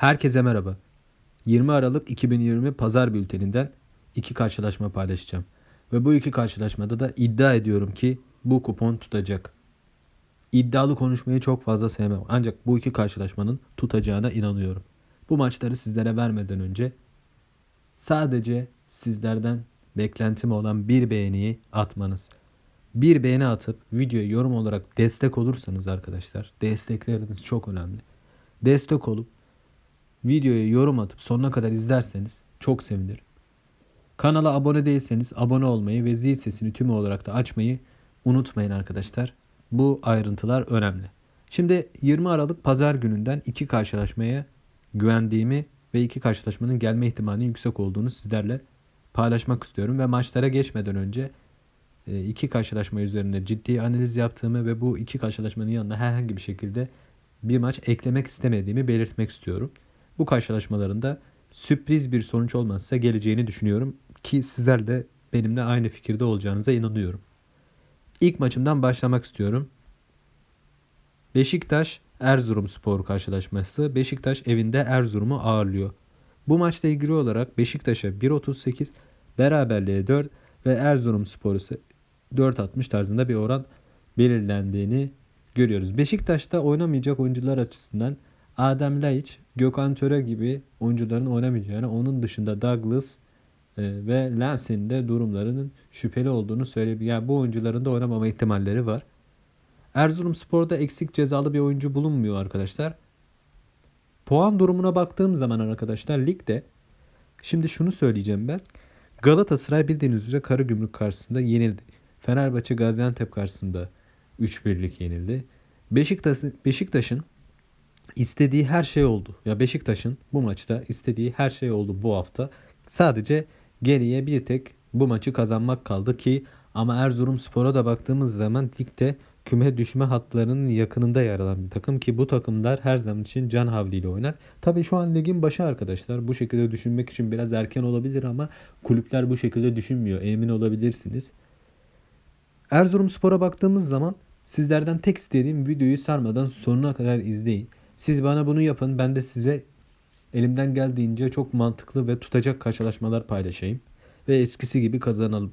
Herkese merhaba. 20 Aralık 2020 Pazar Bülteninden iki karşılaşma paylaşacağım. Ve bu iki karşılaşmada da iddia ediyorum ki bu kupon tutacak. İddialı konuşmayı çok fazla sevmem. Ancak bu iki karşılaşmanın tutacağına inanıyorum. Bu maçları sizlere vermeden önce sadece sizlerden beklentim olan bir beğeniyi atmanız. Bir beğeni atıp videoya yorum olarak destek olursanız arkadaşlar destekleriniz çok önemli. Destek olup videoya yorum atıp sonuna kadar izlerseniz çok sevinirim. Kanala abone değilseniz abone olmayı ve zil sesini tüm olarak da açmayı unutmayın arkadaşlar. Bu ayrıntılar önemli. Şimdi 20 Aralık pazar gününden iki karşılaşmaya güvendiğimi ve iki karşılaşmanın gelme ihtimalinin yüksek olduğunu sizlerle paylaşmak istiyorum. Ve maçlara geçmeden önce e, iki karşılaşma üzerinde ciddi analiz yaptığımı ve bu iki karşılaşmanın yanına herhangi bir şekilde bir maç eklemek istemediğimi belirtmek istiyorum. Bu karşılaşmalarında sürpriz bir sonuç olmazsa geleceğini düşünüyorum ki sizler de benimle aynı fikirde olacağınıza inanıyorum. İlk maçımdan başlamak istiyorum. Beşiktaş Erzurum Spor karşılaşması. Beşiktaş evinde Erzurum'u ağırlıyor. Bu maçla ilgili olarak Beşiktaş'a 1.38, beraberliğe 4 ve Erzurum Spor ise 4.60 tarzında bir oran belirlendiğini görüyoruz. Beşiktaş'ta oynamayacak oyuncular açısından Adem Laiç, Gökhan Töre gibi oyuncuların oynamayacağını, onun dışında Douglas e, ve Lens'in de durumlarının şüpheli olduğunu söyleyeyim. Yani bu oyuncuların da oynamama ihtimalleri var. Erzurumspor'da eksik cezalı bir oyuncu bulunmuyor arkadaşlar. Puan durumuna baktığım zaman arkadaşlar ligde şimdi şunu söyleyeceğim ben. Galatasaray bildiğiniz üzere Karagümrük karşısında yenildi. Fenerbahçe Gaziantep karşısında 3-1'lik yenildi. Beşiktaş'ın Beşiktaş'ın istediği her şey oldu. Ya Beşiktaş'ın bu maçta istediği her şey oldu bu hafta. Sadece geriye bir tek bu maçı kazanmak kaldı ki ama Erzurumspor'a da baktığımız zaman ligde küme düşme hatlarının yakınında yer alan bir takım ki bu takımlar her zaman için can havliyle oynar. Tabii şu an ligin başı arkadaşlar. Bu şekilde düşünmek için biraz erken olabilir ama kulüpler bu şekilde düşünmüyor. Emin olabilirsiniz. Erzurumspor'a baktığımız zaman sizlerden tek istediğim videoyu sarmadan sonuna kadar izleyin. Siz bana bunu yapın. Ben de size elimden geldiğince çok mantıklı ve tutacak karşılaşmalar paylaşayım. Ve eskisi gibi kazanalım.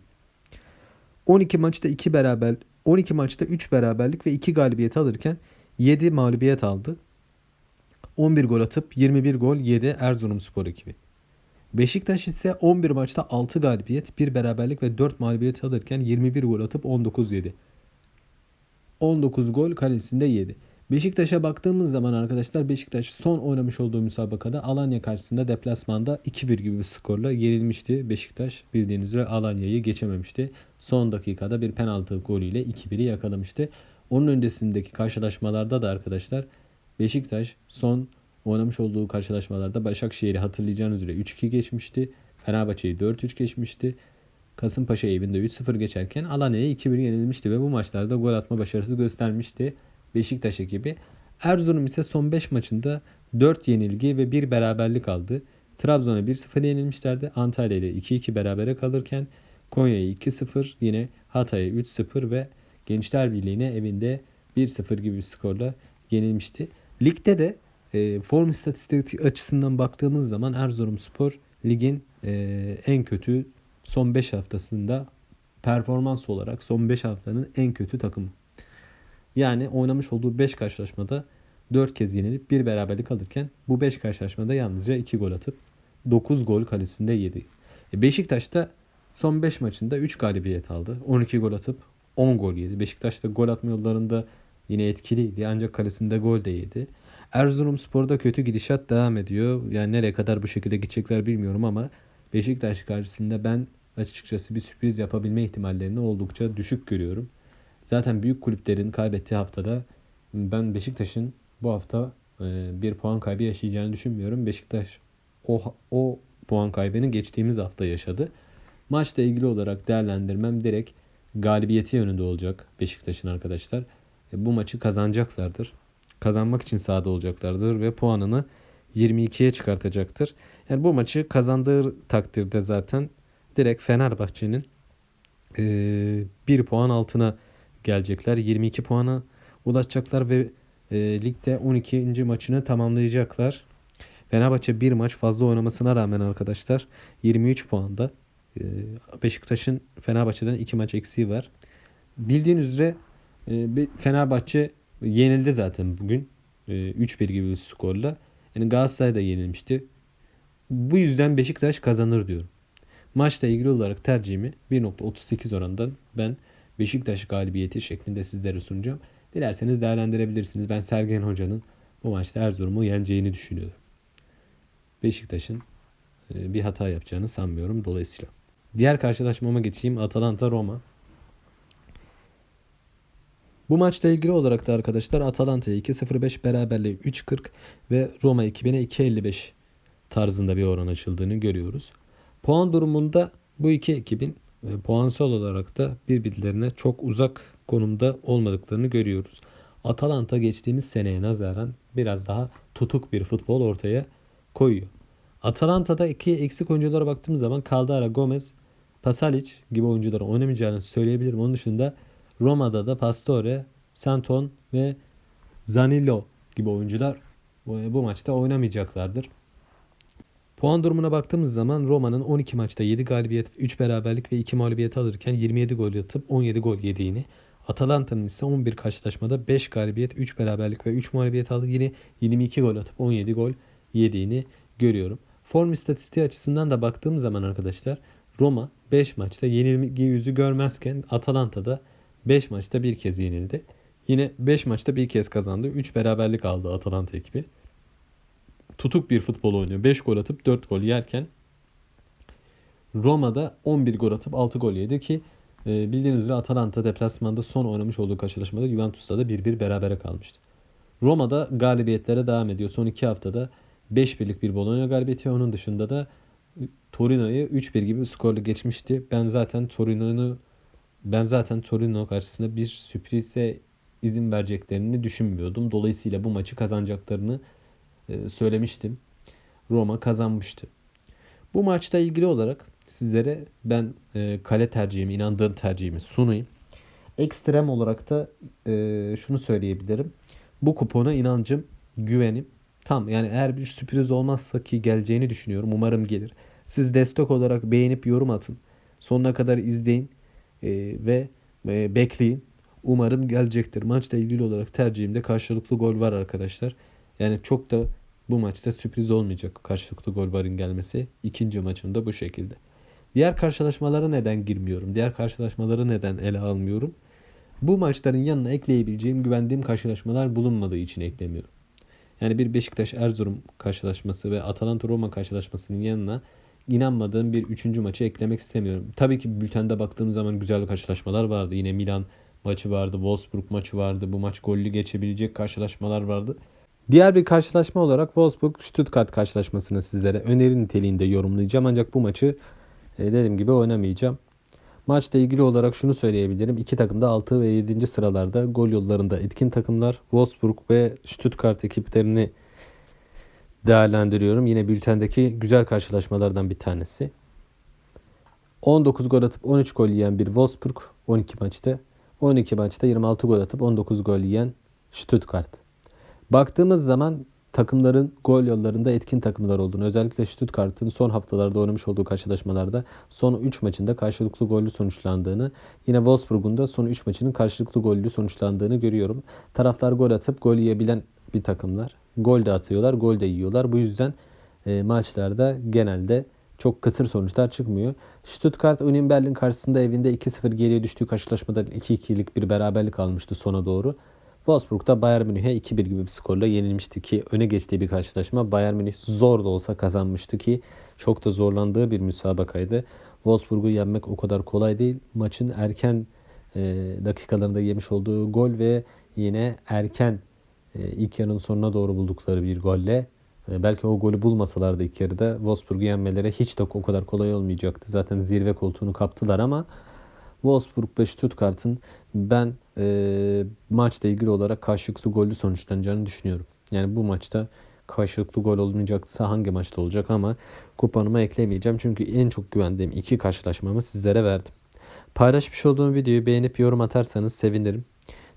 12 maçta 2 beraber 12 maçta 3 beraberlik ve 2 galibiyet alırken 7 mağlubiyet aldı. 11 gol atıp 21 gol yedi Erzurumspor ekibi. Beşiktaş ise 11 maçta 6 galibiyet, 1 beraberlik ve 4 mağlubiyet alırken 21 gol atıp 19 yedi. 19 gol kalesinde yedi. Beşiktaş'a baktığımız zaman arkadaşlar Beşiktaş son oynamış olduğu müsabakada Alanya karşısında deplasmanda 2-1 gibi bir skorla yenilmişti. Beşiktaş bildiğiniz üzere Alanya'yı geçememişti. Son dakikada bir penaltı golüyle 2-1'i yakalamıştı. Onun öncesindeki karşılaşmalarda da arkadaşlar Beşiktaş son oynamış olduğu karşılaşmalarda Başakşehir'i hatırlayacağınız üzere 3-2 geçmişti. Fenerbahçe'yi 4-3 geçmişti. Kasımpaşa evinde 3-0 geçerken Alanya'ya 2-1 yenilmişti ve bu maçlarda gol atma başarısı göstermişti. Beşiktaş ekibi. Erzurum ise son 5 maçında 4 yenilgi ve 1 beraberlik aldı. Trabzon'a 1-0 yenilmişlerdi. Antalya ile 2-2 berabere kalırken Konya'ya 2-0 yine Hatay'a 3-0 ve Gençler Birliği'ne evinde 1-0 gibi bir skorla yenilmişti. Ligde de e, form istatistik açısından baktığımız zaman Erzurumspor ligin e, en kötü son 5 haftasında performans olarak son 5 haftanın en kötü takımı. Yani oynamış olduğu 5 karşılaşmada 4 kez yenilip 1 beraberlik alırken bu 5 karşılaşmada yalnızca 2 gol atıp 9 gol kalesinde yedi. E Beşiktaş da son 5 maçında 3 galibiyet aldı. 12 gol atıp 10 gol yedi. Beşiktaş da gol atma yollarında yine etkiliydi ancak kalesinde gol de yedi. Erzurumspor'da kötü gidişat devam ediyor. Yani nereye kadar bu şekilde gidecekler bilmiyorum ama Beşiktaş karşısında ben açıkçası bir sürpriz yapabilme ihtimallerini oldukça düşük görüyorum. Zaten büyük kulüplerin kaybettiği haftada ben Beşiktaş'ın bu hafta e, bir puan kaybı yaşayacağını düşünmüyorum. Beşiktaş o, o puan kaybını geçtiğimiz hafta yaşadı. Maçla ilgili olarak değerlendirmem direkt galibiyeti yönünde olacak Beşiktaş'ın arkadaşlar. E, bu maçı kazanacaklardır. Kazanmak için sahada olacaklardır ve puanını 22'ye çıkartacaktır. Yani bu maçı kazandığı takdirde zaten direkt Fenerbahçe'nin e, bir puan altına gelecekler. 22 puana ulaşacaklar ve e, ligde 12. maçını tamamlayacaklar. Fenerbahçe bir maç fazla oynamasına rağmen arkadaşlar 23 puanda. Ee, Beşiktaş'ın Fenerbahçe'den 2 maç eksiği var. Bildiğiniz üzere e, Fenerbahçe yenildi zaten bugün. E, 3-1 gibi bir skorla. Yani Galatasaray da yenilmişti. Bu yüzden Beşiktaş kazanır diyorum. Maçla ilgili olarak tercihimi 1.38 oranından ben Beşiktaş galibiyeti şeklinde sizlere sunacağım. Dilerseniz değerlendirebilirsiniz. Ben Sergen Hoca'nın bu maçta Erzurum'u yeneceğini düşünüyorum. Beşiktaş'ın e, bir hata yapacağını sanmıyorum dolayısıyla. Diğer karşılaşmama geçeyim. Atalanta Roma. Bu maçla ilgili olarak da arkadaşlar Atalanta'ya 2.05 beraberliği 3.40 ve Roma ekibine 2.55 tarzında bir oran açıldığını görüyoruz. Puan durumunda bu iki ekibin puansal olarak da birbirlerine çok uzak konumda olmadıklarını görüyoruz. Atalanta geçtiğimiz seneye nazaran biraz daha tutuk bir futbol ortaya koyuyor. Atalanta'da iki eksik oyunculara baktığımız zaman Caldara, Gomez, Pasalic gibi oyuncuların oynamayacağını söyleyebilirim. Onun dışında Roma'da da Pastore, Santon ve Zanillo gibi oyuncular bu maçta oynamayacaklardır. Puan durumuna baktığımız zaman Roma'nın 12 maçta 7 galibiyet, 3 beraberlik ve 2 mağlubiyet alırken 27 gol atıp 17 gol yediğini, Atalanta'nın ise 11 karşılaşmada 5 galibiyet, 3 beraberlik ve 3 mağlubiyet aldı. Yine 22 gol atıp 17 gol yediğini görüyorum. Form istatistiği açısından da baktığım zaman arkadaşlar Roma 5 maçta yenilgi yüzü görmezken Atalanta'da 5 maçta bir kez yenildi. Yine 5 maçta bir kez kazandı. 3 beraberlik aldı Atalanta ekibi. Tutuk bir futbol oynuyor. 5 gol atıp 4 gol yerken Roma'da 11 gol atıp 6 gol yedi ki e, bildiğiniz üzere Atalanta deplasmanda son oynamış olduğu karşılaşmada Juventus'ta da 1-1 berabere kalmıştı. Roma'da galibiyetlere devam ediyor. Son 2 haftada 5 birlik bir Bologna galibiyeti onun dışında da Torino'yu 3-1 gibi bir skorla geçmişti. Ben zaten Torino'yu ben zaten Torino karşısında bir sürprize izin vereceklerini düşünmüyordum. Dolayısıyla bu maçı kazanacaklarını e, söylemiştim. Roma kazanmıştı. Bu maçta ilgili olarak sizlere ben e, kale tercihimi, inandığım tercihimi sunayım. Ekstrem olarak da e, şunu söyleyebilirim. Bu kupona inancım, güvenim tam. Yani eğer bir sürpriz olmazsa ki geleceğini düşünüyorum. Umarım gelir. Siz destek olarak beğenip yorum atın. Sonuna kadar izleyin e, ve e, bekleyin. Umarım gelecektir. Maçla ilgili olarak tercihimde karşılıklı gol var arkadaşlar. Yani çok da bu maçta sürpriz olmayacak karşılıklı gol varın gelmesi. İkinci maçımda bu şekilde. Diğer karşılaşmalara neden girmiyorum? Diğer karşılaşmaları neden ele almıyorum? Bu maçların yanına ekleyebileceğim, güvendiğim karşılaşmalar bulunmadığı için eklemiyorum. Yani bir Beşiktaş-Erzurum karşılaşması ve Atalanta-Roma karşılaşmasının yanına inanmadığım bir üçüncü maçı eklemek istemiyorum. Tabii ki bültende baktığım zaman güzel karşılaşmalar vardı. Yine Milan maçı vardı, Wolfsburg maçı vardı. Bu maç gollü geçebilecek karşılaşmalar vardı. Diğer bir karşılaşma olarak Wolfsburg-Stuttgart karşılaşmasını sizlere öneri niteliğinde yorumlayacağım. Ancak bu maçı e, dediğim gibi oynamayacağım. Maçla ilgili olarak şunu söyleyebilirim. İki takım da 6 ve 7. sıralarda gol yollarında etkin takımlar. Wolfsburg ve Stuttgart ekiplerini değerlendiriyorum. Yine bültendeki güzel karşılaşmalardan bir tanesi. 19 gol atıp 13 gol yiyen bir Wolfsburg 12 maçta. 12 maçta 26 gol atıp 19 gol yiyen Stuttgart. Baktığımız zaman takımların gol yollarında etkin takımlar olduğunu, özellikle Stuttgart'ın son haftalarda oynamış olduğu karşılaşmalarda son 3 maçında karşılıklı gollü sonuçlandığını, yine Wolfsburg'un da son 3 maçının karşılıklı gollü sonuçlandığını görüyorum. Taraftar gol atıp gol yiyebilen bir takımlar. Gol de atıyorlar, gol de yiyorlar. Bu yüzden e, maçlarda genelde çok kısır sonuçlar çıkmıyor. Stuttgart Union Berlin karşısında evinde 2-0 geriye düştüğü karşılaşmada 2-2'lik bir beraberlik almıştı sona doğru. Wolfsburg'da Bayern Münih'e 2-1 gibi bir skorla yenilmişti ki öne geçtiği bir karşılaşma. Bayern Münih zor da olsa kazanmıştı ki çok da zorlandığı bir müsabakaydı. Wolfsburg'u yenmek o kadar kolay değil. Maçın erken e, dakikalarında yemiş olduğu gol ve yine erken e, ilk yarının sonuna doğru buldukları bir golle e, belki o golü bulmasalardı ilk yarıda Wolfsburg'u yenmeleri hiç de o kadar kolay olmayacaktı. Zaten zirve koltuğunu kaptılar ama Wolfsburg ve Stuttgart'ın ben e, maçla ilgili olarak karşılıklı gollü sonuçlanacağını düşünüyorum. Yani bu maçta karşılıklı gol olmayacaksa hangi maçta olacak ama kuponuma eklemeyeceğim. Çünkü en çok güvendiğim iki karşılaşmamı sizlere verdim. Paylaşmış olduğum videoyu beğenip yorum atarsanız sevinirim.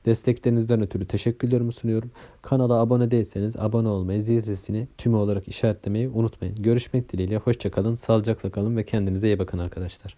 Desteklerinizden ötürü teşekkürlerimi sunuyorum. Kanala abone değilseniz abone olmayı, zil sesini tümü olarak işaretlemeyi unutmayın. Görüşmek dileğiyle. Hoşçakalın, sağlıcakla kalın ve kendinize iyi bakın arkadaşlar.